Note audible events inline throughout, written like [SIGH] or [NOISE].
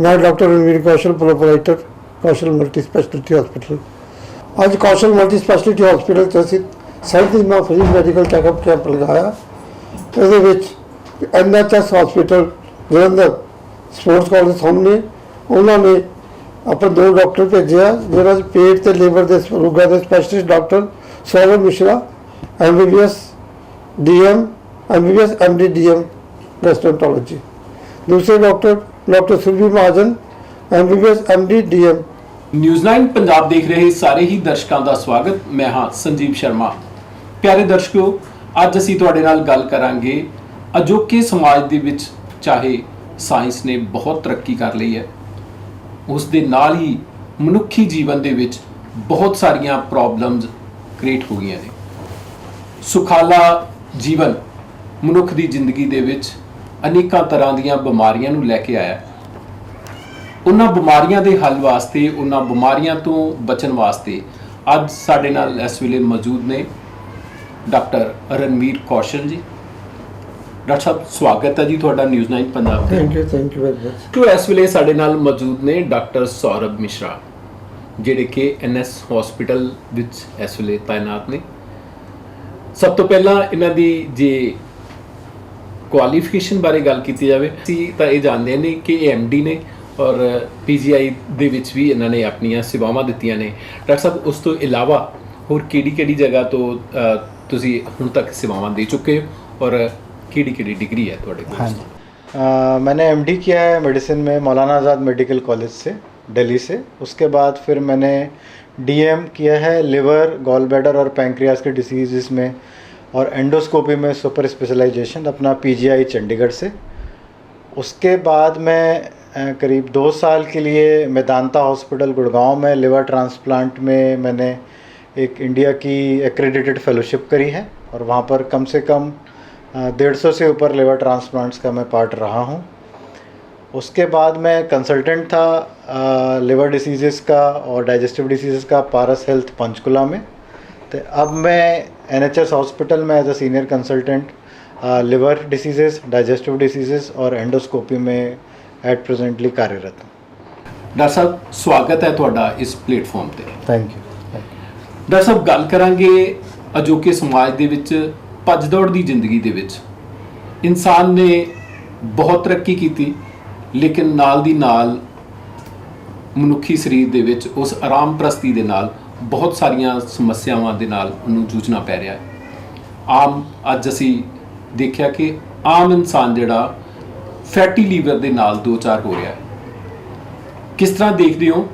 ਮੈਂ doctor Ranveer Kaushal proprietor Kaushal multi speciality hospital ਅੱਜ Kaushal multi speciality hospital 'ਚ ਅਸੀਂ ਸੈਂਤੀਸਵਾਂ ਫਰੀ ਮੈਡੀਕਲ ਚੈੱਕਅਪ ਕੈਂਪ ਲਗਾਇਆ। ਇਹਦੇ ਵਿੱਚ NHS hospital Jalandhar sports college ਸਾਹਮਣੇ। ਉਹਨਾਂ ਨੇ ਆਪਾਂ ਦੋ ਡਾਕਟਰ ਭੇਜਿਆ, ਜਿਹੜਾ ਪੇਟ ਤੇ ਲੀਵਰ ਦੇ ਰੋਗਾਂ ਦੇ specialist doctor Saurav Mishra, MBBS DM MBBS MD DM gastroenterology ਦੂਸਰੇ doctor doctor Surbhi Mahajan MBBS MD DM news 9 Punjab ਦੇਖ ਰਹੇ ਸਾਰੇ ਹੀ ਦਰਸ਼ਕਾਂ ਦਾ ਸਵਾਗਤ ਮੈਂ ਹਾਂ ਸੰਜੀਵ ਸ਼ਰਮਾ ਪਿਆਰੇ ਦਰਸ਼ਕੋ ਅੱਜ ਅਸੀਂ ਤੁਹਾਡੇ ਨਾਲ ਗੱਲ ਕਰਾਂਗੇ ਅਜੋਕੇ ਸਮਾਜ ਦੇ ਵਿੱਚ ਚਾਹੇ ਸਾਇੰਸ ਨੇ ਬਹੁਤ ਤਰੱਕੀ ਕਰ ਲਈ ਹੈ ਉਸ ਦੇ ਨਾਲ ਹੀ ਮਨੁੱਖੀ ਜੀਵਨ ਦੇ ਵਿੱਚ ਬਹੁਤ ਸਾਰੀਆਂ ਪ੍ਰੋਬਲਮਸ ਕ੍ਰੀਏਟ ਹੋ ਗਈਆਂ ਨੇ ਸੁਖਾਲਾ ਜੀਵਨ ਮਨੁੱਖ ਦੀ ਜ਼ਿੰਦਗੀ ਦੇ ਵਿੱਚ ਅਨੇਕਾਂ ਤਰ੍ਹਾਂ ਦੀਆਂ ਬਿਮਾਰੀਆਂ ਨੂੰ ਲੈ ਕੇ ਆਇਆ ਉਹਨਾਂ ਬਿਮਾਰੀਆਂ ਦੇ ਹੱਲ ਵਾਸਤੇ ਉਹਨਾਂ ਬਿਮਾਰੀਆਂ ਤੋਂ ਬਚਣ ਵਾਸਤੇ ਅੱਜ ਸਾਡੇ ਨਾਲ ਇਸ ਵੇਲੇ ਮੌਜੂਦ ਨੇ ਡਾਕਟਰ ਰਣਵੀਰ ਕੌਸ਼ਲ ਜੀ। ਡਾਕਟਰ ਸਾਹਿਬ ਸਵਾਗਤ ਹੈ ਜੀ ਤੁਹਾਡਾ ਨਿਊਜ਼ 9 ਪੰਜਾਬ ਤੇ। Thank you thank you very much ਤੋਂ ਇਸ ਵੇਲੇ ਸਾਡੇ ਨਾਲ ਮੌਜੂਦ ਨੇ ਡਾਕਟਰ ਸੌਰਵ ਮਿਸ਼ਰਾ ਜਿਹੜੇ ਕਿ ਐਨਐਸ ਹਸਪੀਟਲ ਵਿੱਚ ਇਸ ਵੇਲੇ ਤਾਇਨਾਤ ਨੇ। ਸਭ ਤੋਂ ਪਹਿਲਾਂ ਇਹਨਾਂ ਦੀ ਜੇ ਕੁਆਲੀਫਿਕੇਸ਼ਨ ਬਾਰੇ ਗੱਲ ਕੀਤੀ ਜਾਵੇ ਅਸੀਂ ਤਾਂ ਇਹ ਜਾਣਦੇ ਨੇ ਕਿ ਇਹ ਐਮਡੀ ਨੇ। ਔਰ ਪੀਜੀਆਈ ਦੇ ਵਿੱਚ ਵੀ ਇਹਨਾਂ ਨੇ ਆਪਣੀਆਂ ਸੇਵਾਵਾਂ ਦਿੱਤੀਆਂ ਨੇ ਡਾਕਟਰ ਸਾਹਿਬ ਉਸ ਤੋਂ ਇਲਾਵਾ ਹੋਰ ਕਿਹੜੀ ਕਿਹੜੀ ਜਗ੍ਹਾ ਤੋਂ ਅ, ਤੁਸੀਂ ਹੁਣ ਤੱਕ ਸੇਵਾਵਾਂ ਦੇ ਚੁੱਕੇ ਹੋ ਔਰ ਕਿਹੜੀ ਕਿਹੜੀ ਡਿਗਰੀ ਹੈ ਤੁਹਾਡੇ ਕੋਲ हाँ जी अ, मैंने एमडी किया है मेडिसिन में मौलाना आज़ाद मेडिकल कॉलेज से दिल्ली से उसके बाद फिर मैंने डीएम किया है लिवर गॉल ब्लैडर और पैंक्रियाज के डिसीज़ में और एंडोस्कोपी में सुपर स्पेशलाइजेशन अपना पीजीआई चंडीगढ़ से उसके बाद मैं अ, करीब दो साल के लिए मैदानता हॉस्पिटल गुड़गांव में लिवर ट्रांसप्लांट में मैंने एक इंडिया की एक्रेडिटेड फेलोशिप करी है और वहाँ पर कम से कम डेढ़ सौ से ऊपर लिवर ट्रांसप्लांट्स का मैं पार्ट रहा हूँ। उसके बाद मैं कंसल्टेंट था लिवर डिसीज़ का और डाइजेस्टिव डिसीज़ का पारस हेल्थ पंचकुला में। तो अब मैं एनएचएस हॉस्पिटल में as a senior consultant liver disease digestive disease और एंडोस्कोपी में ਐਟ ਪ੍ਰੈਜ਼ੈਂਟਲੀ ਕਾਰਜਰਤ ਹਾਂ ਡਾਕਟਰ ਸਾਹਿਬ ਸਵਾਗਤ ਹੈ ਤੁਹਾਡਾ ਇਸ ਪਲੇਟਫਾਰਮ ਤੇ ਥੈਂਕ ਯੂ ਡਾਕਟਰ ਸਾਹਿਬ ਗੱਲ ਕਰਾਂਗੇ ਅਜੋਕੇ ਸਮਾਜ ਦੇ ਵਿੱਚ ਭੱਜ-ਦੌੜ ਦੀ ਜ਼ਿੰਦਗੀ ਦੇ ਵਿੱਚ ਇਨਸਾਨ ਨੇ ਬਹੁਤ ਤਰੱਕੀ ਕੀਤੀ ਲੇਕਿਨ ਨਾਲ ਦੀ ਨਾਲ ਮਨੁੱਖੀ ਸਰੀਰ ਦੇ ਵਿੱਚ ਉਸ ਆਰਾਮ ਪ੍ਰਸਤੀ ਦੇ ਨਾਲ ਬਹੁਤ ਸਾਰੀਆਂ ਸਮੱਸਿਆਵਾਂ ਦੇ ਨਾਲ ਉਹਨੂੰ ਜੂਝਣਾ ਪੈ ਰਿਹਾ ਹੈ ਆਮ ਅੱਜ ਅਸੀਂ ਦੇਖਿਆ ਕਿ ਆਮ ਇਨਸਾਨ ਜਿਹੜਾ ਫੈਟੀ ਲੀਵਰ ਦੇ ਨਾਲ ਦੋ ਚਾਰ ਹੋ ਰਿਹਾ ਹੈ ਕਿਸ ਤਰ੍ਹਾਂ ਦੇਖਦੇ ਹੋ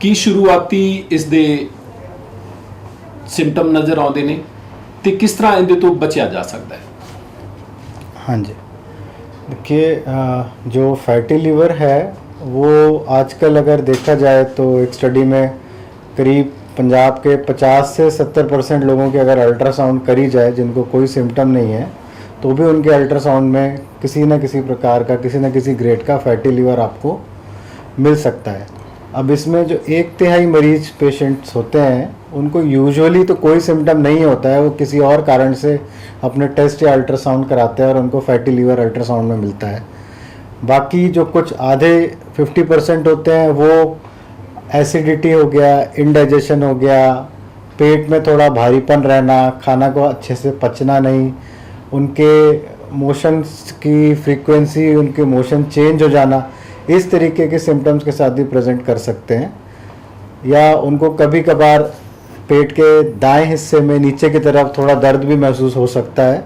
ਕਿ ਸ਼ੁਰੂਆਤੀ ਇਸ ਦੇ ਸਿੰਪਟਮ ਨਜ਼ਰ ਆਉਂਦੇ ਨੇ ਤੇ ਕਿਸ ਤਰ੍ਹਾਂ ਇਹਦੇ ਤੋਂ ਬਚਿਆ ਜਾ ਸਕਦਾ ਹੈ हाँ जी देखिए अ, जो फैटी लीवर है वो आजकल अगर देखा जाए तो एक स्टडी में करीब पंजाब के 50 से 70 परसेंट लोगों के अगर अल्ट्रासाउंड करी जाए जिनको कोई सिम्टम नहीं है तो भी उनके अल्ट्रासाउंड में किसी न किसी प्रकार का, किसी न किसी ग्रेड का फैटी लीवर आपको मिल सकता है। अब इसमें जो एक तिहाई मरीज़ पेशेंट्स होते हैं, उनको यूजुअली तो कोई सिम्टम नहीं होता है, वो किसी और कारण से अपने टेस्ट या अल्ट्रासाउंड कराते हैं और उनको फैटी लीवर अल्ट्रासाउंड में मिलता है। बाकी जो कुछ आधे 50 परसेंट होते हैं, वो एसिडिटी हो गया इंडाइजेशन हो गया, पेट में थोड़ा भारीपन रहना, खाना को अच्छे से पचना नहीं उनके मोशंस की फ्रीक्वेंसी उनके मोशन चेंज हो जाना इस तरीके के सिम्टम्स के साथ भी प्रेजेंट कर सकते हैं या उनको कभी कभार पेट के दाएं हिस्से में नीचे की तरफ थोड़ा दर्द भी महसूस हो सकता है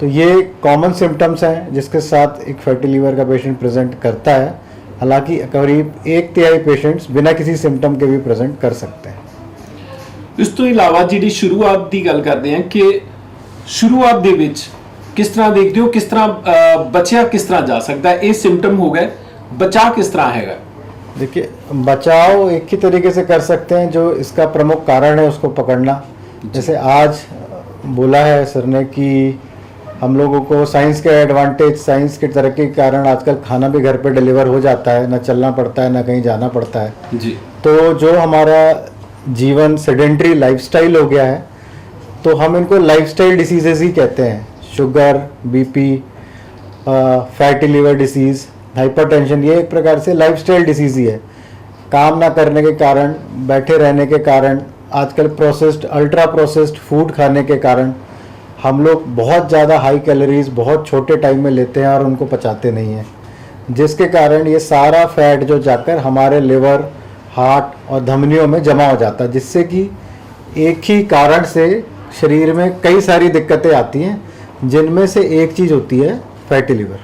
तो ये कॉमन सिम्टम्स हैं जिसके साथ एक फैटी लीवर का पेशेंट प्रेजेंट करता है हालांकि करीब एक तिहाई पेशेंट्स बिना किसी सिम्टम के भी प्रेजेंट कर सकते हैं ਇਸ ਤੋਂ ਇਲਾਵਾ ਜਿਹੜੀ ਸ਼ੁਰੂਆਤ ਦੀ ਗੱਲ ਕਰਦੇ ਹਾਂ ਕਿ ਸ਼ੁਰੂਆਤ ਦੇ ਵਿੱਚ किस तरह देखते हो किस तरह बचा किस तरह जा सकता है? ये सिम्टम हो गए बचाव किस तरह है? देखिए बचाव एक ही तरीके से कर सकते हैं जो इसका प्रमुख कारण है उसको पकड़ना। जैसे आज बोला है सर ने कि हम लोगों को साइंस के एडवांटेज साइंस की तरक्की के कारण आजकल खाना भी घर पे डिलीवर हो जाता है ना चलना पड़ता है ना कहीं जाना पड़ता है। जी। तो जो हमारा जीवन सेडेंट्री लाइफस्टाइल हो गया है तो हम इनको लाइफस्टाइल डिसीजेज ही कहते हैं। Sugar BP fatty liver disease hypertension ये एक प्रकार से लाइफस्टाइल डिसीज ही है। काम ना करने के कारण, बैठे रहने के कारण, आजकल प्रोसेस्ड अल्ट्रा प्रोसेस्ड फ़ूड खाने के कारण, हम लोग बहुत ज़्यादा हाई कैलोरीज बहुत छोटे टाइम में लेते हैं और उनको पचाते नहीं हैं। जिसके कारण ये सारा फैट जो जाकर हमारे लिवर हार्ट और धमनियों में जमा हो जाता है, जिससे कि एक ही कारण से शरीर में कई सारी दिक्कतें आती हैं। जिनमें से एक चीज़ होती है फैटी लिवर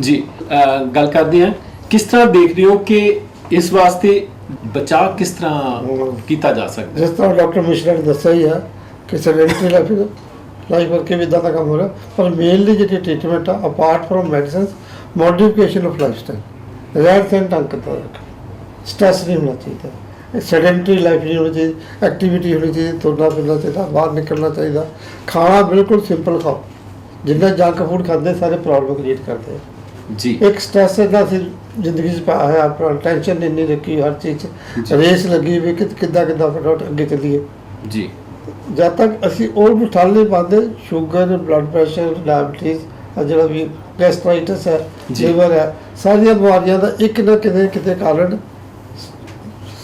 ਜੀ ਅਹ ਗੱਲ ਕਰਦੇ ਹਾਂ ਕਿਸ ਤਰ੍ਹਾਂ ਦੇਖ ਰਹੇ ਹੋ ਕਿ ਇਸ ਵਾਸਤੇ ਬਚਾਅ ਕਿਸ ਤਰ੍ਹਾਂ ਕੀਤਾ ਜਾ ਸਕਦਾ ਹੈ ਜਿਸ ਤਰ੍ਹਾਂ ਡਾਕਟਰ ਮਿਸ਼ਰਾ ਨੇ ਦੱਸਿਆ ਹੀ ਆ ਕਿ ਸੈਡੈਂਟਰੀ ਲਾਈਫ ਲਾਈਫ ਕਰਕੇ ਵੀ ਇਦਾਂ ਦਾ ਕੰਮ ਹੋ ਰਿਹਾ ਪਰ ਮੇਨਲੀ ਜਿਹੜੀ ਟ੍ਰੀਟਮੈਂਟ ਆ apart from medicines modification of lifestyle ਰਹਿਣ ਸਹਿਣ ਢੰਗ ਕਰਦਾ ਸਟ੍ਰੈਸ ਨਹੀਂ ਹੋਣਾ ਚਾਹੀਦਾ ਸੈਡੈਂਟਰੀ ਲਾਈਫ ਨਹੀਂ ਹੋਣੀ ਚਾਹੀਦੀ ਐਕਟੀਵਿਟੀ ਹੋਣੀ ਚਾਹੀਦੀ ਤੁਰਨਾ ਫਿਰਨਾ ਚਾਹੀਦਾ ਬਾਹਰ ਨਿਕਲਣਾ ਚਾਹੀਦਾ ਖਾਣਾ ਬਿਲਕੁਲ ਸਿੰਪਲ ਖਾਓ ਜਿੰਨਾ ਜੰਕ ਫੂਡ ਖਾਂਦੇ ਸਾਰੇ ਪ੍ਰੋਬਲਮ ਕ੍ਰੀਏਟ ਕਰਦੇ ਜੀ। ਇੱਕ ਸਟ੍ਰੈਸ ਦਾ ਅਸੀਂ ਜ਼ਿੰਦਗੀ 'ਚ ਪਾਇਆ ਆਪਣਾ ਟੈਨਸ਼ਨ ਇੰਨੀ ਰੱਖੀ ਹਰ ਚੀਜ਼ 'ਚ। ਰੇਸ ਲੱਗੀ ਵੀ ਕਿ ਕਿੱਦਾਂ ਕਿੱਦਾਂ ਫਟਾਫਟ ਅੱਗੇ ਚੱਲੀਏ। ਜੀ। ਜਦ ਤੱਕ ਅਸੀਂ ਉਹ ਨੂੰ ਠੱਲ ਨਹੀਂ ਪਾਉਂਦੇ ਸ਼ੂਗਰ ਬਲੱਡ ਪ੍ਰੈਸ਼ਰ ਡਾਇਬੀਟੀਜ਼ ਜਿਹੜਾ ਵੀ ਗੈਸਟ੍ਰਾਈਟਸ ਹੈ। ਲੀਵਰ ਹੈ ਸਾਰੀਆਂ ਬਿਮਾਰੀਆਂ ਦਾ ਇੱਕ ਨਾ ਕਿਤੇ ਕਿਤੇ ਕਾਰਨ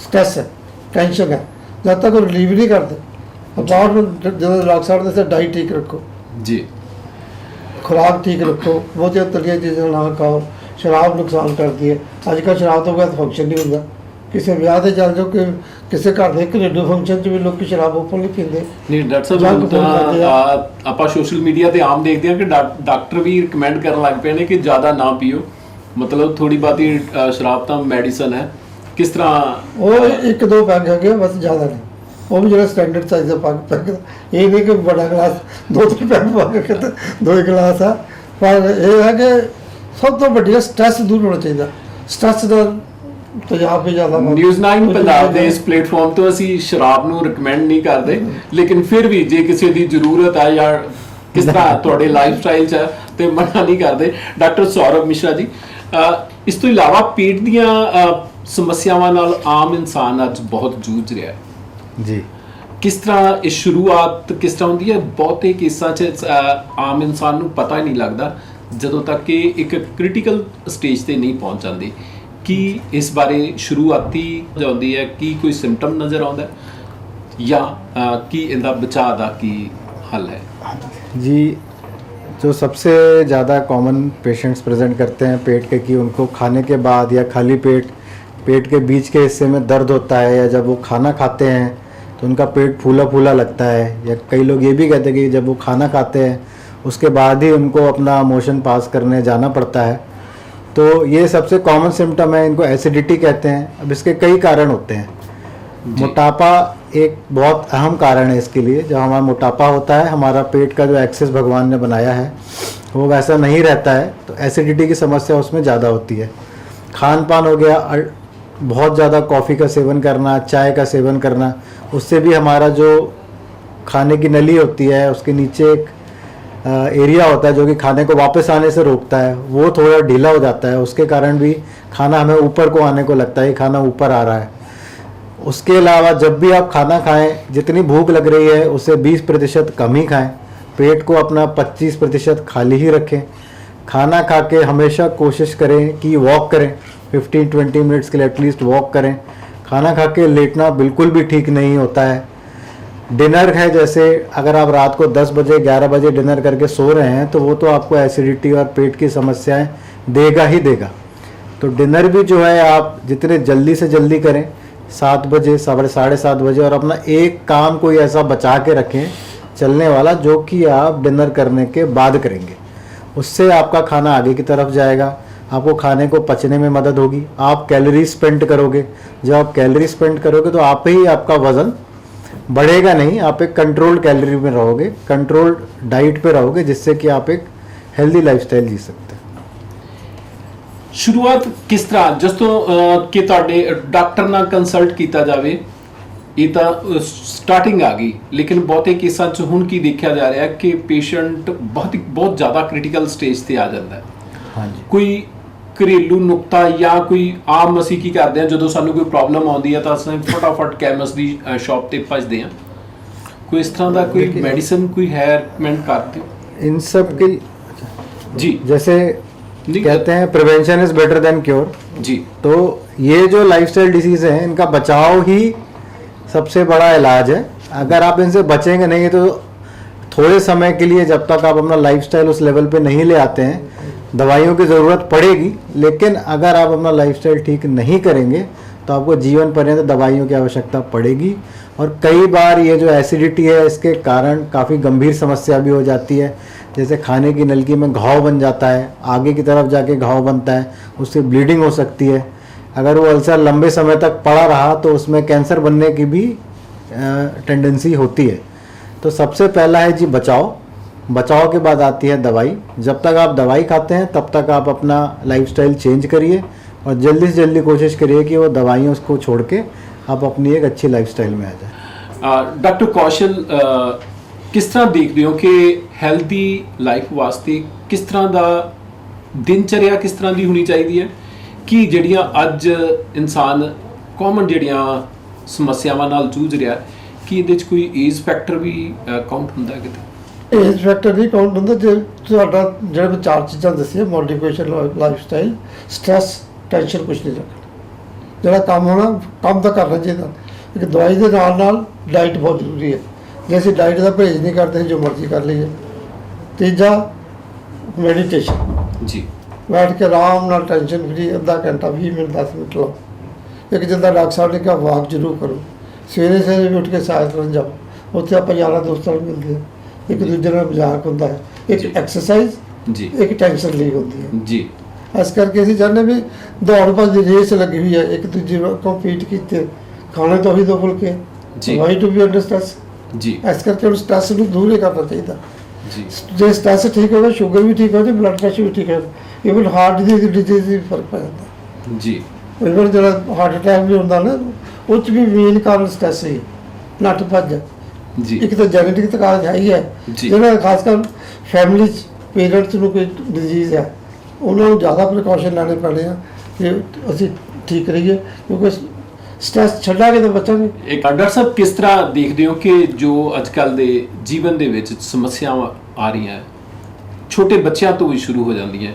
ਸਟ੍ਰੈਸ ਹੈ ਟੈਨਸ਼ਨ ਹੈ। ਜਦ ਤੱਕ ਉਹ ਰਿਲੀਵ ਨਹੀਂ ਕਰਦੇ ਅਬਾਊਟ ਜਦੋਂ ਡਾਕਟਰ ਸਾਹਿਬ ਨੇ ਡਾਈਟ ਠੀਕ ਰੱਖੋ। ਜੀ। ਖੁਰਾਕ ਠੀਕ ਰੱਖੋ ਬਹੁਤੀਆਂ ਤਲੀਆਂ ਚੀਜ਼ਾਂ ਨਾ ਖਾਓ ਸ਼ਰਾਬ ਨੁਕਸਾਨ ਕਰਦੀ ਹੈ। ਅੱਜ ਕੱਲ੍ਹ ਸ਼ਰਾਬ ਤੋਂ ਬਾਅਦ ਫੰਕਸ਼ਨ ਨਹੀਂ ਹੁੰਦਾ। ਕਿਸੇ ਵਿਆਹ ਤੇ ਚੱਲ ਜਾਓ ਕਿ ਕਿਸੇ ਘਰ ਦੇ ਘਰੇਲੂ ਫੰਕਸ਼ਨ 'ਚ ਵੀ ਲੋਕੀ ਸ਼ਰਾਬ ਓਪਨਲੀ ਪੀਂਦੇ। ਨਹੀਂ ਡਾਕਟਰ ਸਾਹਿਬ ਤਾਂ ਆਪਾਂ ਸੋਸ਼ਲ ਮੀਡੀਆ ਤੇ ਆਮ ਦੇਖਦੇ ਹਾਂ ਕਿ ਡਾਕਟਰ ਵੀ ਰეკਮੈਂਡ ਕਰਨ ਲੱਗ ਪਏ ਨੇ ਕਿ ਜ਼ਿਆਦਾ ਨਾ ਪੀਓ। ਮਤਲਬ ਥੋੜੀ ਬਾਤੀ ਸ਼ਰਾਬ ਤਾਂ ਮੈਡੀਸਨ ਹੈ। ਕਿਸ ਤਰ੍ਹਾਂ ਉਹ ਇੱਕ ਦੋ ਪੈਗ ਹੈਗੇ ਬਸ ਜ਼ਿਆਦਾ ਨਹੀਂ। ਉਹ ਵੀ ਜਿਹੜਾ ਸਟੈਂਡਰਡ ਸਾਈਜ਼ ਦਾ ਪੱਗ ਪੈਗ ਇਹ ਨਹੀਂ ਕਿ ਵੱਡਾ ਗਲਾਸ ਦੋ ਤਿੰਨ ਪੈਗ ਪਾ ਕੇ ਦੋ ਹੀ ਗਲਾਸ ਆ। ਪਰ ਇਹ ਹੈ ਕਿ ਸਭ ਤੋਂ ਵੱਡੀ ਸਟ੍ਰੈਸ ਦੂਰ ਹੋਣਾ ਚਾਹੀਦਾ। ਸਟ੍ਰੈਸ ਦਾ ਤੇਜ਼ਾਬ ਵੀ ਜ਼ਿਆਦਾ। ਨਿਊਜ਼ 9 ਪੰਜਾਬ ਦੇ ਇਸ ਪਲੇਟਫਾਰਮ ਤੋਂ ਅਸੀਂ ਸ਼ਰਾਬ ਨੂੰ ਰეკਮੈਂਡ ਨਹੀਂ ਕਰਦੇ। ਲੇਕਿਨ ਫਿਰ ਵੀ ਜੇ ਕਿਸੇ ਦੀ ਜ਼ਰੂਰਤ ਹੈ ਜਾਂ ਕਿਸ ਤਰ੍ਹਾਂ [LAUGHS] ਤੁਹਾਡੇ ਲਾਈਫ ਸਟਾਈਲ 'ਚ ਤੇ ਮਨਾ ਨਹੀਂ ਕਰਦੇ। ਡਾਕਟਰ ਸੌਰਵ ਮਿਸ਼ਰਾ ਜੀ ਇਸ ਤੋਂ ਇਲਾਵਾ ਪੇਟ ਦੀਆਂ ਸਮੱਸਿਆਵਾਂ ਨਾਲ ਆਮ ਇਨਸਾਨ ਅੱਜ ਬਹੁਤ ਜੂਝ ਰਿਹਾ ਹੈ। जी ਕਿਸ ਤਰ੍ਹਾਂ ਇਹ ਸ਼ੁਰੂਆਤ ਕਿਸ ਤਰ੍ਹਾਂ ਹੁੰਦੀ ਹੈ ਬਹੁਤੇ ਕੇਸਾਂ 'ਚ ਅ, ਆਮ ਇਨਸਾਨ ਨੂੰ ਪਤਾ ਹੀ ਨਹੀਂ ਲੱਗਦਾ ਜਦੋਂ ਤੱਕ ਕਿ ਇੱਕ ਕ੍ਰਿਟੀਕਲ ਸਟੇਜ ਤੇ ਨਹੀਂ ਪਹੁੰਚ ਜਾਂਦੀ ਕੀ ਇਸ ਬਾਰੇ ਸ਼ੁਰੂਆਤੀ ਜਾਂਦੀ ਹੈ ਕੀ ਕੋਈ ਸਿੰਪਟਮ ਨਜ਼ਰ ਆਉਂਦਾ ਹੈ ਜਾਂ ਅ, ਕੀ ਇਹਦਾ ਬਚਾਅ ਦਾ ਕੀ ਹੱਲ ਹੈ जी जो सबसे ज़्यादा कॉमन पेशेंट्स प्रेजेंट करते हैं पेट के कि उनको खाने के बाद या खाली पेट पेट के बीच के हिस्से में दर्द होता है या जब वो खाना खाते हैं तो उनका पेट फूला फूला लगता है। या कई लोग ये भी कहते हैं कि जब वो खाना खाते हैं उसके बाद ही उनको अपना मोशन पास करने जाना पड़ता है। तो ये सबसे कॉमन सिम्टम है इनको एसिडिटी कहते हैं। अब इसके कई कारण होते हैं। मोटापा एक बहुत अहम कारण है इसके लिए। जब हमारा मोटापा होता है हमारा पेट का जो एक्सेस भगवान ने बनाया है वो वैसा नहीं रहता है तो एसिडिटी की समस्या उसमें ज़्यादा होती है। खान पान हो गया बहुत ज़्यादा कॉफ़ी का सेवन करना, चाय का सेवन करना, उससे भी हमारा जो खाने की नली होती है, उसके नीचे एक एरिया होता है जो कि खाने को वापस आने से रोकता है, वो थोड़ा ढीला हो जाता है। उसके कारण भी खाना हमें ऊपर को आने को लगता है खाना ऊपर आ रहा है। उसके अलावा जब भी आप खाना खाएँ, जितनी भूख लग रही है उससे 20 प्रतिशत कम ही खाएँ। पेट को अपना 25 प्रतिशत खाली ही रखें। खाना खा के हमेशा कोशिश करें कि वॉक करें। 15-20 मिनट्स के लिए एटलीस्ट वॉक करें। खाना खा के लेटना बिल्कुल भी ठीक नहीं होता है। डिनर है जैसे, अगर आप रात को 10 बजे 11 बजे डिनर करके सो रहे हैं तो वो तो आपको एसिडिटी और पेट की समस्याएँ देगा ही देगा। तो डिनर भी जो है, आप जितने जल्दी से जल्दी करें, सात बजे, साढ़े साढ़े सात बजे, और अपना एक काम कोई ऐसा बचा के रखें, चलने वाला, जो कि आप डिनर करने के बाद करेंगे। उससे आपका खाना आगे की तरफ़ जाएगा। आपको खाने को पचने में मदद होगी आप कैलोरी स्पेंड करोगे जब आप कैलोरी स्पेंड करोगे तो आप ही आपका वज़न बढ़ेगा नहीं आप एक कंट्रोल कैलोरी में रहोगे कंट्रोल डाइट पे रहोगे जिससे कि आप एक हेल्दी लाइफस्टाइल जी सकते हैं ਸ਼ੁਰੂਆਤ ਕਿਸ ਤਰ੍ਹਾਂ ਜਿਸ ਤੋਂ ਅ, ਕਿ ਤੁਹਾਡੇ ਡਾਕਟਰ ਨਾਲ ਕੰਸਲਟ ਕੀਤਾ ਜਾਵੇ ਇਹ ਤਾਂ ਸਟਾਰਟਿੰਗ ਆ ਗਈ ਲੇਕਿਨ ਬਹੁਤੇ ਕੇਸਾਂ 'ਚ ਹੁਣ ਕੀ ਦੇਖਿਆ ਜਾ ਰਿਹਾ ਹੈ ਕਿ ਪੇਸ਼ੈਂਟ ਬਹੁਤ ਹੀ ਬਹੁਤ ਜ਼ਿਆਦਾ ਕ੍ਰਿਟੀਕਲ ਸਟੇਜ ਤੇ ਆ ਜਾਂਦਾ ਹੈ हाँ जी ਕੋਈ ਘਰੇਲੂ ਨੁਕਤਾ ਜਾਂ ਕੋਈ ਆਮ ਅਸੀਂ ਕੀ ਕਰਦੇ ਹਾਂ? ਜਦੋਂ ਸਾਨੂੰ ਕੋਈ ਪ੍ਰੋਬਲਮ ਆਉਂਦੀ ਹੈ ਤਾਂ ਅਸੀਂ ਫਟਾਫਟ ਕੈਮਿਸਟ ਦੀ ਸ਼ਾਪ ਤੇ ਭੱਜਦੇ ਹਾਂ। ਕੋਈ ਇਸ ਤਰ੍ਹਾਂ ਦਾ ਕੋਈ ਮੈਡੀਸਨ ਕੋਈ ਹੈ ਰეკਮੈਂਡ करते इन सब के जी जैसे कहते हैं prevention is better than cure जी तो ये जो लाइफस्टाइल डिज़ीज़ है इनका बचाव ही सबसे बड़ा इलाज है अगर आप इनसे बचेंगे नहीं तो थोड़े समय के लिए जब तक आप अपना लाइफस्टाइल उस लेवल पे नहीं ले आते हैं दवाइयों की ज़रूरत पड़ेगी, लेकिन अगर आप अपना लाइफस्टाइल ठीक नहीं करेंगे तो आपको जीवन पर्यंत दवाइयों की आवश्यकता पड़ेगी। और कई बार ये जो एसिडिटी है, इसके कारण काफ़ी गंभीर समस्या भी हो जाती है। जैसे खाने की नलकी में घाव बन जाता है, आगे की तरफ़ जाके घाव बनता है, उससे ब्लीडिंग हो सकती है। अगर वो अल्सर लंबे समय तक पड़ा रहा तो उसमें कैंसर बनने की भी टेंडेंसी होती है। तो सबसे पहला है जी बचाव। बचाव के बाद आती है दवाई जब तक आप दवाई खाते हैं तब तक आप अपना लाइफस्टाइल चेंज करिए और जल्दी से जल्दी कोशिश करिए कि वो दवाइयों को छोड़ के आप अपनी एक अच्छी लाइफस्टाइल में आ जाए ਡਾਕਟਰ ਕੌਸ਼ਲ ਅ, ਕਿਸ ਤਰ੍ਹਾਂ ਦੇਖਦੇ ਹੋ ਕਿ ਹੈਲਦੀ ਲਾਈਫ ਵਾਸਤੇ ਕਿਸ ਤਰ੍ਹਾਂ ਦਾ ਦਿਨਚਰਿਆ ਕਿਸ ਤਰ੍ਹਾਂ ਦੀ ਹੋਣੀ ਚਾਹੀਦੀ ਹੈ ਕਿ ਜਿਹੜੀਆਂ ਅੱਜ ਇਨਸਾਨ ਕਾਮਨ ਜਿਹੜੀਆਂ ਸਮੱਸਿਆਵਾਂ ਨਾਲ ਜੂਝ ਰਿਹਾ ਕਿ ਇਹਦੇ 'ਚ ਕੋਈ ਏਜ ਫੈਕਟਰ ਵੀ ਕਾਊਂਟ ਹੁੰਦਾ ਹੈ ਕਿਤੇ ਏਜ ਫੈਕਟਰ ਨਹੀਂ ਕਾਊਂਟ ਹੁੰਦਾ ਜੇ ਤੁਹਾਡਾ ਜਿਹੜੇ ਮੈਂ ਚਾਰ ਚੀਜ਼ਾਂ ਦੱਸੀਆਂ modification lifestyle stress tension ਕੁਛ ਨਹੀਂ ਰੱਖਣਾ। ਜਿਹੜਾ ਕੰਮ ਹੋਣਾ ਕੰਮ ਤਾਂ ਕਰਨਾ ਚਾਹੀਦਾ। ਇੱਕ ਦਵਾਈ ਦੇ ਨਾਲ ਨਾਲ ਡਾਈਟ ਬਹੁਤ ਜ਼ਰੂਰੀ ਹੈ। ਜੇ ਅਸੀਂ ਡਾਈਟ ਦਾ ਪਰਹੇਜ਼ ਨਹੀਂ ਕਰਦੇ ਜੋ ਮਰਜ਼ੀ ਕਰ ਲਈਏ। ਤੀਜਾ ਮੈਡੀਟੇਸ਼ਨ ਜੀ। ਬੈਠ ਕੇ ਆਰਾਮ ਨਾਲ ਟੈਨਸ਼ਨ ਫਰੀ ਅੱਧਾ ਘੰਟਾ 20 ਮਿੰਟ 10 ਮਿੰਟ ਲਾਓ। ਇੱਕ ਜਿੱਦਾਂ ਡਾਕਟਰ ਸਾਹਿਬ ਨੇ ਕਿਹਾ ਵਾਕ ਜ਼ਰੂਰ ਕਰੋ। ਸਵੇਰੇ ਸਵੇਰੇ ਉੱਠ ਕੇ ਸੈਰ ਕਰਨ ਜਾਓ। ਉੱਥੇ ਆਪਾਂ ਯਾਰਾਂ ਦੋਸਤਾਂ ਨੂੰ ਮਿਲਦੇ ਹਾਂ। ਇੱਕ ਦੂਜੇ ਨਾਲ ਮਜ਼ਾਕ ਹੁੰਦਾ ਹੈ। ਇੱਕ ਐਕਸਰਸਾਈਜ਼ ਜੀ। ਇੱਕ ਟੈਨਸ਼ਨ ਲਈ ਹੁੰਦੀ ਹੈ। ਜੀ। ਇਸ ਕਰਕੇ ਅਸੀਂ ਚਾਹੁੰਦੇ ਵੀ ਦੌੜ ਭੱਜ ਦੀ ਰੇਸ ਲੱਗੀ ਹੋਈ ਹੈ। ਇੱਕ ਦੂਜੇ ਨਾਲ ਕੰਪੀਟ ਕੀਤੇ। ਖਾਣੇ ਤੋਂ ਹੀ ਦੋ ਫੁਲਕੇ। ਜੀ। Why to be under stress ਜੀ। ਇਸ ਕਰਕੇ ਉਹ ਸਟ੍ਰੈਸ ਨੂੰ ਦੂਰ ਹੀ ਕਰਨਾ ਚਾਹੀਦਾ। ਜੀ। ਜੇ ਸਟ੍ਰੈਸ ਠੀਕ ਹੋਵੇ ਸ਼ੂਗਰ ਵੀ ਠੀਕ ਹੋ ਤੇ ਬਲੱਡ ਪ੍ਰੈਸ਼ਰ ਵੀ ਠੀਕ ਹੋ ਇਵਨ ਹਾਰਟ ਦੀ ਡਿਜ਼ੀਜ਼ ਵੀ ਫ਼ਰਕ ਪੈ ਜਾਂਦਾ। ਜੀ। ਇਵਨ ਜਿਹੜਾ ਹਾਰਟ ਅਟੈਕ ਵੀ ਹੁੰਦਾ ਨਾ ਉਹ ਚ ਵੀ ਮੇਨ ਕਾਰਨ ਸਟ੍ਰੈਸ ਹੀ ਹੈ। ਨੱਠ ਭੱਜ। ਜੀ ਇੱਕ ਤਾਂ ਜੈਨੇਟਿਕ ਤਾਂ ਕਾਰਨ ਹੈ ਹੀ ਹੈ। ਜਿਹੜਾ ਖਾਸ ਕਰ ਫੈਮਿਲੀ ਚ ਪੇਰੈਂਟਸ ਨੂੰ ਕੋਈ ਡਿਜ਼ੀਜ਼ ਹੈ ਉਹਨਾਂ ਨੂੰ ਜ਼ਿਆਦਾ ਪ੍ਰੀਕਾਸ਼ਨ ਲੈਣੇ ਪੈਣੇ ਆ ਕਿ ਅਸੀਂ ਠੀਕ ਰਹੀਏ ਕਿਉਂਕਿ ਸਟ੍ਰੈਸ ਛੱਡਾਂਗੇ ਤਾਂ ਬਚਾਂਗੇ ਇੱਕ ਡਾਕਟਰ ਸਾਹਿਬ ਕਿਸ ਤਰ੍ਹਾਂ ਦੇਖਦੇ ਹੋ ਕਿ ਜੋ ਅੱਜਕੱਲ ਦੇ ਜੀਵਨ ਦੇ ਵਿੱਚ ਸਮੱਸਿਆਵਾਂ ਆ ਰਹੀਆਂ ਹੈ, ਛੋਟੇ ਬੱਚਿਆਂ ਤੋਂ ਵੀ ਸ਼ੁਰੂ ਹੋ ਜਾਂਦੀਆਂ।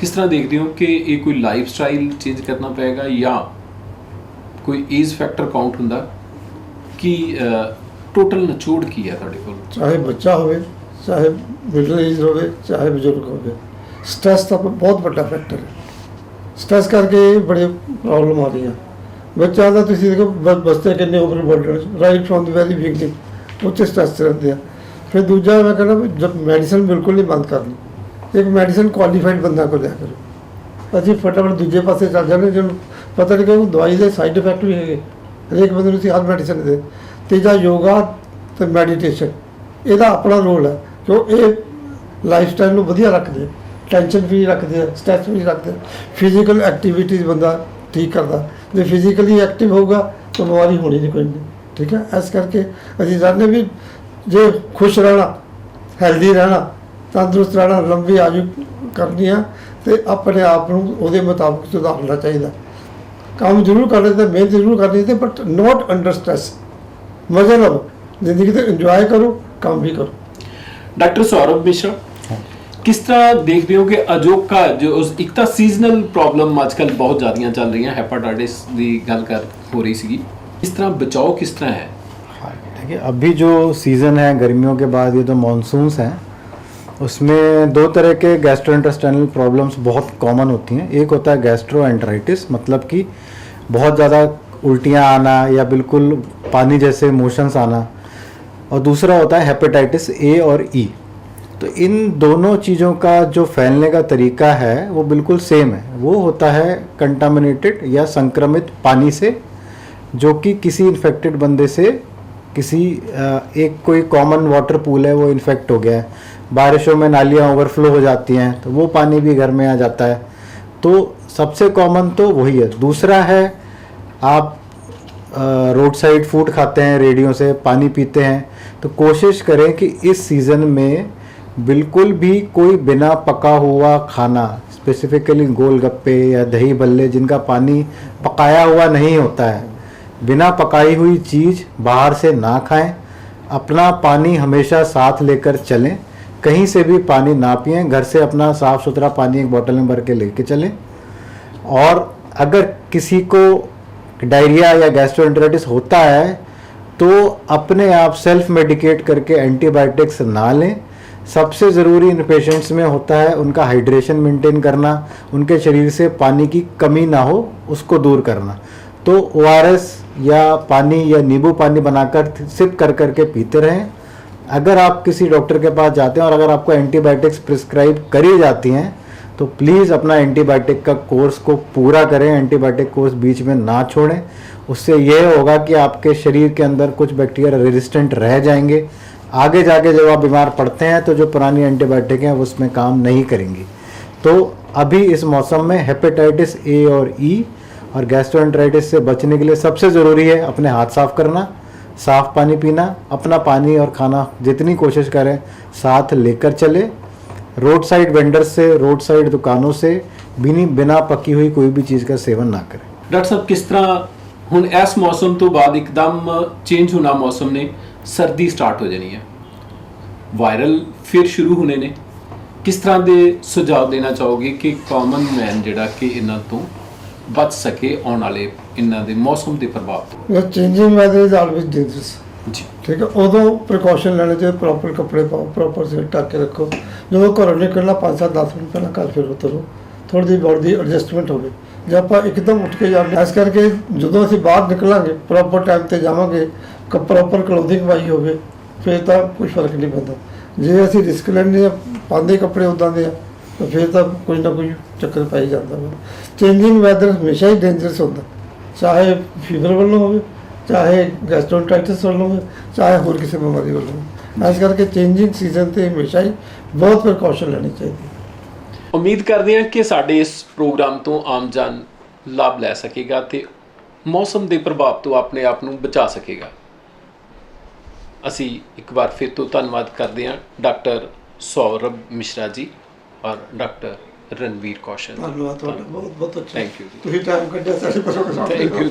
ਕਿਸ ਤਰ੍ਹਾਂ ਦੇਖਦੇ ਹੋ ਕਿ ਇਹ ਕੋਈ ਲਾਈਫ ਸਟਾਈਲ ਚੇਂਜ ਕਰਨਾ ਪਏਗਾ ਜਾਂ ਕੋਈ ਏਜ ਫੈਕਟਰ ਕਾਊਂਟ ਹੁੰਦਾ ਕਿ ਟੋਟਲ ਨਿਚੋੜ ਕੀ ਹੈ ਤੁਹਾਡੇ ਕੋਲ? ਚਾਹੇ ਬੱਚਾ ਹੋਵੇ, ਚਾਹੇ ਮਿਡਲ ਏਜ ਹੋਵੇ, ਚਾਹੇ ਬਜ਼ੁਰਗ ਹੋਵੇ। ਸਟ੍ਰੈਸ ਤਾਂ ਬਹੁਤ ਵੱਡਾ ਫੈਕਟਰ ਹੈ। ਸਟ੍ਰੈਸ ਕਰਕੇ ਬੜੇ ਪ੍ਰੋਬਲਮ ਆ ਰਹੀਆਂ ਬੱਚਿਆਂ ਦਾ ਤੁਸੀਂ ਦੇਖੋ ਬਸਤੇ ਕਿੰਨੇ over burden right from the very beginning ਉੱਥੇ ਸਟ੍ਰੈਸ ਰਹਿੰਦੇ ਆ। ਫਿਰ ਦੂਜਾ ਮੈਂ ਕਹਿੰਦਾ ਵੀ ਜਦ ਮੈਡੀਸਨ ਬਿਲਕੁਲ ਨਹੀਂ ਬੰਦ ਕਰਨੀ, ਇੱਕ ਮੈਡੀਸਨ ਕੁਆਲੀਫਾਈਡ ਬੰਦਾ ਕੋਲ ਲਿਆ ਕਰੋ। ਅਸੀਂ ਫਟਾਫਟ ਦੂਜੇ ਪਾਸੇ ਚੱਲ ਜਾਂਦੇ ਜਿਹਨੂੰ ਪਤਾ ਨਹੀਂ ਕਿ ਉਹ ਦਵਾਈ ਦੇ ਸਾਈਡ ਇਫੈਕਟ ਵੀ ਹੈਗੇ। ਹਰੇਕ ਬੰਦੇ ਨੂੰ ਅਸੀਂ ਹਰ ਮੈਡੀਸਨ ਦੇ ਤੀਜਾ ਯੋਗਾ ਤੇ ਮੈਡੀਟੇਸ਼ਨ ਇਹਦਾ ਆਪਣਾ ਰੋਲ ਹੈ ਜੋ ਇਹ ਲਾਈਫ ਸਟਾਈਲ ਨੂੰ ਵਧੀਆ ਰੱਖਦੇ ਆ ਟੈਨਸ਼ਨ ਫ੍ਰੀ ਰੱਖਦੇ ਆ ਸਟ੍ਰੈਸ ਫ੍ਰੀ ਰੱਖਦੇ ਫਿਜ਼ੀਕਲ ਐਕਟੀਵਿਟੀਜ਼ ਬੰਦਾ ਠੀਕ ਕਰਦਾ, ਜੇ ਫਿਜ਼ੀਕਲੀ ਐਕਟਿਵ ਹੋਊਗਾ ਤਾਂ ਬਿਮਾਰੀ ਹੋਣੀ ਨਹੀਂ ਕੋਈ ਨਹੀਂ ਠੀਕ ਹੈ? ਇਸ ਕਰਕੇ ਅਸੀਂ ਚਾਹੁੰਦੇ ਵੀ ਜੇ ਖੁਸ਼ ਰਹਿਣਾ ਹੈਲਦੀ ਰਹਿਣਾ, ਤੰਦਰੁਸਤ ਰਹਿਣਾ, ਲੰਬੀ ਆਯੂ ਕਰਨੀ ਆ, ਤੇ ਆਪਣੇ ਆਪ ਨੂੰ ਉਹਦੇ ਮੁਤਾਬਕ ਸੁਧਾਰਨਾ ਚਾਹੀਦਾ। ਕੰਮ ਜ਼ਰੂਰ ਕਰਨੇ ਤੇ ਮਿਹਨਤ ਜ਼ਰੂਰ ਕਰਨੀ ਤੇ ਬਟ ਨੋਟ ਅੰਡਰ ਸਟ੍ਰੈਸ ਮਜ਼ੇ ਲਓ ਜ਼ਿੰਦਗੀ ਤੇ ਇੰਜੋਏ ਕਰੋ ਕੰਮ ਵੀ ਕਰੋ ਡਾਕਟਰ ਸੌਰਵ ਮਿਸ਼ਰਾ ਕਿਸ ਤਰ੍ਹਾਂ ਦੇਖਦੇ ਹੋ ਕਿ ਅਜੋਕਾ ਜੋ ਉਸ- ਇੱਕ ਤਾਂ ਸੀਜ਼ਨਲ ਪ੍ਰੋਬਲਮ ਅੱਜਕੱਲ ਬਹੁਤ ਜ਼ਿਆਦੀਆਂ ਚੱਲ ਰਹੀਆਂ ਹੈਪਾਟਾਈਟਿਸ ਦੀ ਗੱਲ ਕਰ ਹੋ ਰਹੀ ਸੀਗੀ ਇਸ ਤਰ੍ਹਾਂ ਬਚਾਓ ਕਿਸ ਤਰ੍ਹਾਂ ਹੈ हाँ देखिए अभी जो सीज़न है गर्मियों के बाद ये जो मानसून्स हैं उसमें दो तरह के गैस्ट्रोइंटेस्टाइनल प्रॉब्लम्स बहुत कॉमन होती हैं एक होता है गैस्ट्रोएंटराइटिस मतलब कि बहुत ज़्यादा उल्टियाँ आना या बिल्कुल पानी जैसे मोशंस आना। और दूसरा होता है हेपेटाइटिस ए और ई तो इन दोनों चीज़ों का जो फैलने का तरीका है, वो बिल्कुल सेम है। वो होता है कंटामिनेटेड या संक्रमित पानी से, जो कि किसी इन्फेक्टेड बंदे से किसी एक कोई कॉमन वाटर पूल है, वो इन्फेक्ट हो गया है। बारिशों में नालियाँ ओवरफ्लो हो जाती हैं तो वो पानी भी घर में आ जाता है। तो सबसे कॉमन तो वही है। दूसरा है, आप रोड साइड फ़ूड खाते हैं, रेडियो से पानी पीते हैं तो कोशिश करें कि इस सीज़न में बिल्कुल भी कोई बिना पका हुआ खाना स्पेसिफिकली गोलगप्पे या दही बल्ले जिनका पानी पकाया हुआ नहीं होता है, बिना पकाई हुई चीज़ बाहर से ना खाएँ, अपना पानी हमेशा साथ लेकर चलें, कहीं से भी पानी ना पिए, घर से अपना साफ़ सुथरा पानी एक बोतल में भर के लेके चलें, और अगर किसी को डायरिया या गैस्ट्रोएंटेराइटिस होता है तो अपने आप सेल्फ मेडिकेट करके एंटीबायोटिक्स ना लें। सबसे ज़रूरी इन पेशेंट्स में होता है उनका हाइड्रेशन मेंटेन करना, उनके शरीर से पानी की कमी ना हो, उसको दूर करना। तो ओआरएस या पानी या नींबू पानी बनाकर सिप कर करके पीते रहें। अगर आप किसी डॉक्टर के पास जाते हैं और अगर आपको एंटीबायोटिक्स प्रिस्क्राइब करी जाती हैं तो प्लीज़ अपना एंटीबायोटिक का कोर्स को पूरा करें एंटीबायोटिक कोर्स बीच में ना छोड़ें। उससे यह होगा कि आपके शरीर के अंदर कुछ बैक्टीरिया रेजिस्टेंट रह जाएँगे। आगे जाके जब आप बीमार पड़ते हैं तो जो पुरानी एंटीबायोटिक हैं, वो उसमें काम नहीं करेंगी। तो अभी इस मौसम में हेपेटाइटिस ए और ई और गैस्ट्रोएंटेराइटिस से बचने के लिए सबसे ज़रूरी है अपने हाथ साफ़ करना, साफ़ पानी पीना, अपना पानी और खाना जितनी कोशिश करें, साथ लेकर चले। रोड साइड वेंडर से रोड साइड दुकानों से बिनी बिना पकी हुई कोई भी चीज़ का सेवन ना करें ਡਾਕਟਰ ਸਾਹਿਬ ਕਿਸ ਤਰ੍ਹਾਂ ਹੁਣ ਇਸ ਮੌਸਮ ਤੋਂ ਬਾਅਦ ਇੱਕਦਮ ਚੇਂਜ ਹੋਣਾ ਮੌਸਮ ਨੇ ਸਰਦੀ ਸਟਾਰਟ ਹੋ ਜਾਣੀ ਹੈ ਵਾਇਰਲ ਫਿਰ ਸ਼ੁਰੂ ਹੋਣੇ ਨੇ ਕਿਸ ਤਰ੍ਹਾਂ ਦੇ ਸੁਝਾਅ ਦੇਣਾ ਚਾਹੋਗੇ ਕਿ ਕਾਮਨ ਮੈਨ ਜਿਹੜਾ ਕਿ ਇਹਨਾਂ ਤੋਂ ਬਚ ਸਕੇ ਆਉਣ ਵਾਲੇ ਇਹਨਾਂ ਦੇ ਮੌਸਮ ਦੇ ਪ੍ਰਭਾਵ ਤੋਂ ਇਹ changing weather is always dangerous ਜੀ। ਠੀਕ ਹੈ ਉਦੋਂ ਪ੍ਰੀਕਾਸ਼ਨ ਲੈਣੇ ਚਾਹੀਦੇ ਪ੍ਰੋਪਰ ਕੱਪੜੇ ਪਾਓ ਪ੍ਰੋਪਰ ਸਿਰ ਢੱਕ ਕੇ ਰੱਖੋ। ਜਦੋਂ ਘਰੋਂ ਨਿਕਲਣਾ 5-7 10 ਮਿੰਟ ਪਹਿਲਾਂ ਘਰ ਫਿਰ ਉਤਰੋ। ਥੋੜੀ ਜਿਹੀ ਬੋਡੀ ਦੀ ਐਡਜਸਟਮੈਂਟ ਹੋਵੇ। ਜੇ ਆਪਾਂ ਇੱਕਦਮ ਉੱਠ ਕੇ ਜਾਂਦੇ ਹਾਂ, ਇਸ ਕਰਕੇ ਜਦੋਂ ਅਸੀਂ ਬਾਹਰ ਨਿਕਲਾਂਗੇ ਪ੍ਰੋਪਰ ਟਾਈਮ ਤੇ ਜਾਵਾਂਗੇ ਕ ਪ੍ਰੋਪਰ ਕਲੋਥਿੰਗ ਪਾਈ ਹੋਵੇ ਫਿਰ ਤਾਂ ਕੋਈ ਫ਼ਰਕ ਨਹੀਂ ਪੈਂਦਾ। ਜੇ ਅਸੀਂ ਰਿਸਕ ਲੈਂਦੇ ਹਾਂ ਪਾਉਂਦੇ ਕੱਪੜੇ ਉਦਾਂ ਦੇ ਆ ਤਾਂ ਫਿਰ ਤਾਂ ਕੋਈ ਨਾ ਕੋਈ ਚੱਕਰ ਪੈ ਜਾਂਦਾ ਚੇਂਜਿੰਗ ਵੈਦਰ ਹਮੇਸ਼ਾ ਹੀ ਡੇਂਜਰਸ ਹੁੰਦਾ। ਚਾਹੇ ਫੀਵਰ ਵੱਲੋਂ ਹੋਵੇ ਚਾਹੇ ਗੈਸਟ੍ਰੋਇੰਟਾਈਟਿਸ ਵੱਲੋਂ ਚਾਹੇ ਹੋਰ ਕਿਸੇ ਬਿਮਾਰੀ ਵੱਲੋਂ। ਇਸ ਕਰਕੇ ਚੇਂਜਿੰਗ ਸੀਜ਼ਨ ਤੇ ਹਮੇਸ਼ਾ ਹੀ ਬਹੁਤ ਪ੍ਰੀਕਾਸ਼ਨ ਲੈਣੀ ਚਾਹੀਦੀ ਉਮੀਦ ਕਰਦੇ ਹਾਂ ਕਿ ਸਾਡੇ ਇਸ ਪ੍ਰੋਗਰਾਮ ਤੋਂ ਆਮ ਜਨ ਲਾਭ ਲੈ ਸਕੇਗਾ ਤੇ ਮੌਸਮ ਦੇ ਪ੍ਰਭਾਵ ਤੋਂ ਆਪਣੇ ਆਪ ਨੂੰ ਬਚਾ ਸਕੇਗਾ। ਅਸੀਂ ਇੱਕ ਵਾਰ ਫਿਰ ਤੋਂ ਧੰਨਵਾਦ ਕਰਦੇ ਹਾਂ ਡਾਕਟਰ ਸੌਰਭ ਮਿਸ਼ਰਾ ਜੀ ਔਰ ਡਾਕਟਰ ਰਣਵੀਰ ਕੌਸ਼ਲ ਧੰਨਵਾਦ ਤੁਹਾਡਾ ਬਹੁਤ ਬਹੁਤ ਅੱਛਾ you ਜੀ। ਤੁਸੀਂ ਟਾਈਮ ਕੱਢਿਆ ਸਾਡੇ ਪ੍ਰੋਗਰਾਮ ਥੈਂਕ ਯੂ